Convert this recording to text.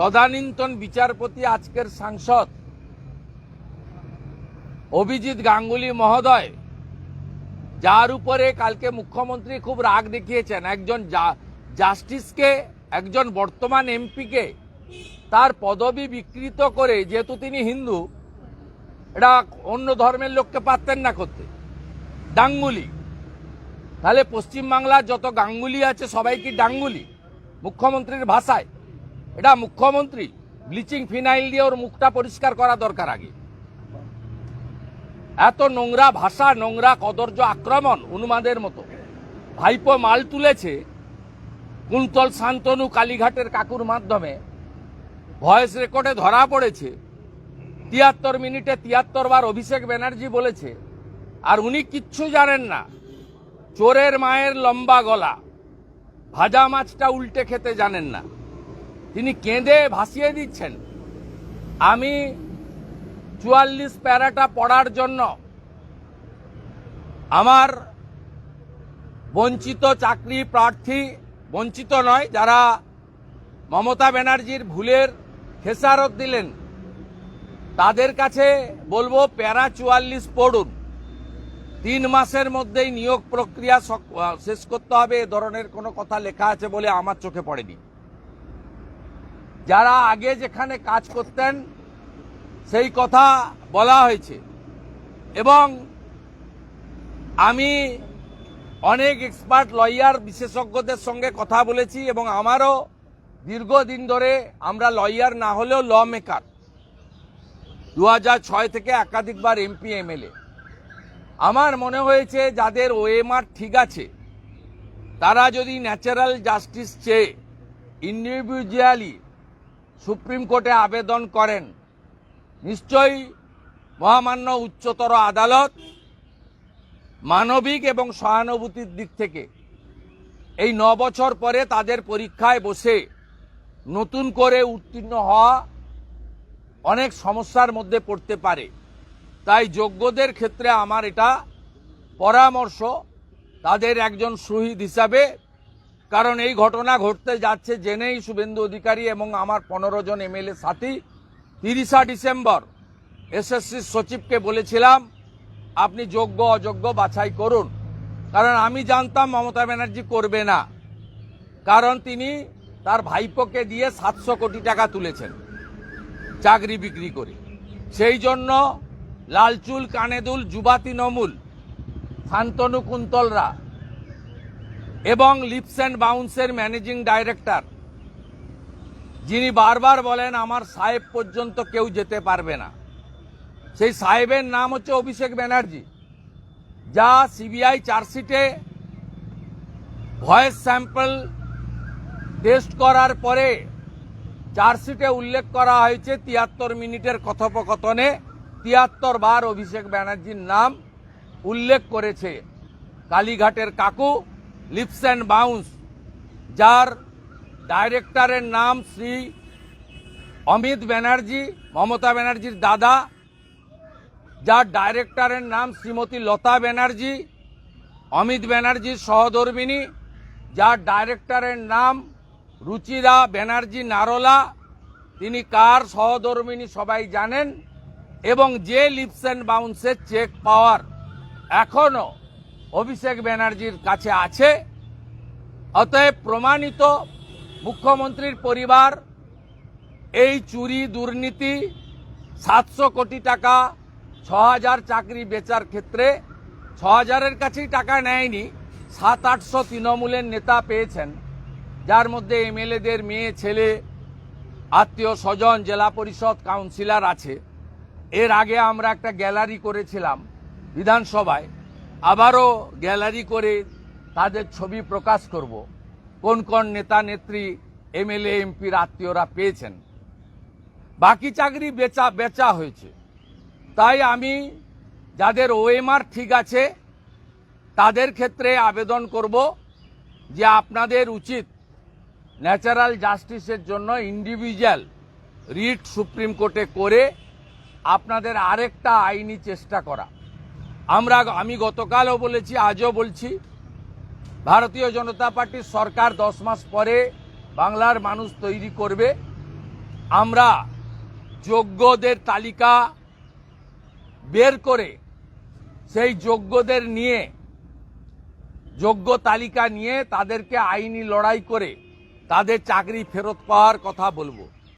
তদানীন্তন বিচারপতি আজকের সাংসদ অভিজিৎ গাঙ্গুলি মহোদয়, যার উপরে কালকে মুখ্যমন্ত্রী খুব রাগ দেখিয়েছেন। একজন জাস্টিসকে, একজন বর্তমান এমপিকে তার পদবি বিকৃত করে, যেহেতু তিনি হিন্দু, এটা অন্য ধর্মের লোককে পারতেন না করতে। ডাঙ্গুলি তাহলে পশ্চিমবাংলার যত গাঙ্গুলি আছে, সবাই কি ডাঙ্গুলি মুখ্যমন্ত্রীর ভাষায়। এটা মুখ্যমন্ত্রী। ব্লিচিং ফিনাইল দিয়ে ওর মুখটা পরিষ্কার করা দরকার আগে। এত নোংরা ভাষা, নোংরা কদর্য আক্রমণ উন্মাদের মতো। ভাইপো মাল তুলেছে কুন্তল শান্তনু কালীঘাটের কাকুর মাধ্যমে। ভয়েস রেকর্ডে ধরা পড়েছে। তিয়াত্তর মিনিটে তিয়াত্তর বার অভিষেক ব্যানার্জি বলেছে, আর উনি কিচ্ছু জানেন না। চোরের মায়ের লম্বা গলা। ভাজা মাছটা উল্টে খেতে জানেন না। তিনি কেঁদে ভাসিয়ে দিচ্ছেন। আমি চুয়াল্লিশ প্যারাটা পড়ার জন্য আমার বঞ্চিত চাকরি প্রার্থী বঞ্চিত নয়, যারা মমতা ব্যানার্জির ভুলের খেসারত দিলেন, তাদের কাছে বলব প্যারা চুয়াল্লিশ পড়ুন। তিন মাসের মধ্যেই নিয়োগ প্রক্রিয়া শেষ করতে হবে, এ ধরনের কোনো কথা লেখা আছে বলে আমার চোখে পড়েনি। যারা আগে যেখানে কাজ করতেন, সেই কথা বলা হয়েছে। এবং আমি অনেক এক্সপার্ট লয়ার বিশেষজ্ঞদের সঙ্গে কথা বলেছি এবং আমারও দীর্ঘদিন ধরে আমরা লয়ার না হলেও ল মেকার দু ছয় থেকে একাধিকবার এমপি এমএলএ আমার মনে হয়েছে যাদের ওএমআর ঠিক আছে, তারা যদি ন্যাচারাল জাস্টিস চেয়ে ইন্ডিভিজুয়ালি সুপ্রিম কোর্টে আবেদন করেন, নিশ্চয়ই মহামান্য উচ্চতর আদালত মানবিক এবং সহানুভূতির দিক থেকে এই ন বছর পরে তাদের পরীক্ষায় বসে নতুন করে উত্তীর্ণ হওয়া অনেক সমস্যার মধ্যে পড়তে পারে। তাই যোগ্যদের ক্ষেত্রে আমার এটা পরামর্শ, তাদের একজন শহীদ হিসাবে কারণ এই ঘটনা ঘটতে যাচ্ছে জেনেই শুভেন্দু অধিকারী এবং আমার পনেরো জন এমএলএ সাথী। তিরিশা ডিসেম্বর এসএসসির সচিবকে বলেছিলাম, আপনি যোগ্য, অযোগ্য বাছাই করুন। কারণ আমি জানতাম মমতা ব্যানার্জি করবে না। কারণ তিনি তার ভাইপোকে দিয়ে সাতশো কোটি টাকা তুলেছেন চাকরি বিক্রি করে। সেই জন্য লালচুল, কানেদুল যুবা তৃণমূল শান্তনু, কুন্তলরা এবং লিপস অ্যান্ড বাউন্সের ম্যানেজিং ডাইরেক্টর। যিনি বারবার বলেন, আমার সাহেব পর্যন্ত কেউ যেতে পারবে না। সেই সাহেবের নাম হচ্ছে অভিষেক ব্যানার্জি, যা সিবিআই চার্জশিটে ভয়েস স্যাম্পল টেস্ট করার পরে চার্জশিটে উল্লেখ করা হয়েছে তিয়াত্তর মিনিটের কথোপকথনে। তিয়াত্তর বার অভিষেক ব্যানার্জির নাম উল্লেখ করেছে কালীঘাটের কাকু। লিপস অ্যান্ড বাউন্স, যার ডাইরেক্টরের নাম শ্রী অমিত ব্যানার্জি, মমতা ব্যানার্জির দাদা, যার ডাইরেক্টরের নাম শ্রীমতী লতা ব্যানার্জি, অমিত ব্যানার্জির সহধর্মিনী যার ডাইরেক্টরের নাম রুচিরা ব্যানার্জি নারোলা, তিনি কার সহধর্মিনী সবাই জানেন, এবং যে লিপস অ্যান্ড বাউন্সের চেক পাওয়ার এখনও অভিষেক ব্যানার্জির কাছে আছে। অতএব প্রমাণিত মুখ্যমন্ত্রীর পরিবার, এই চুরি দুর্নীতি সাতশো কোটি টাকা ছ হাজার চাকরি বেচার ক্ষেত্রে ছ হাজারের কাছেই টাকা নেয়নি, সাত আটশো তৃণমূলের নেতা পেয়েছেন। যার মধ্যে এমএলএদের মেয়ে, ছেলে, আত্মীয় স্বজন, জেলা পরিষদ কাউন্সিলর আছে। এর আগে আমরা একটা গ্যালারি করেছিলাম বিধানসভায়। আবারও গ্যালারি করে তাদের ছবি প্রকাশ করব। কোন কোন নেতা নেত্রী, এমএলএ, এমপির আত্মীয়রা পেয়েছেন। বাকি চাকরি বেচা বেচা হয়েছে। তাই আমি যাদের ওএমআর ঠিক আছে, তাদের ক্ষেত্রে আবেদন করব যে আপনাদের উচিত ন্যাচারাল জাস্টিসের জন্য ইন্ডিভিজুয়াল রিট সুপ্রিম কোর্টে করে আপনাদের আরেকটা আইনি চেষ্টা করা। আমরা আমি গতকালও বলেছি, আজও বলছি, ভারতীয় জনতা পার্টির সরকার দশ মাস পরে বাংলার মানুষ তৈরি করবে। আমরা যোগ্যদের তালিকা বের করে সেই যোগ্যদের নিয়ে, যোগ্য তালিকা নিয়ে তাদেরকে আইনি লড়াই করে তাদের চাকরি ফেরত পাওয়ার কথা বলব।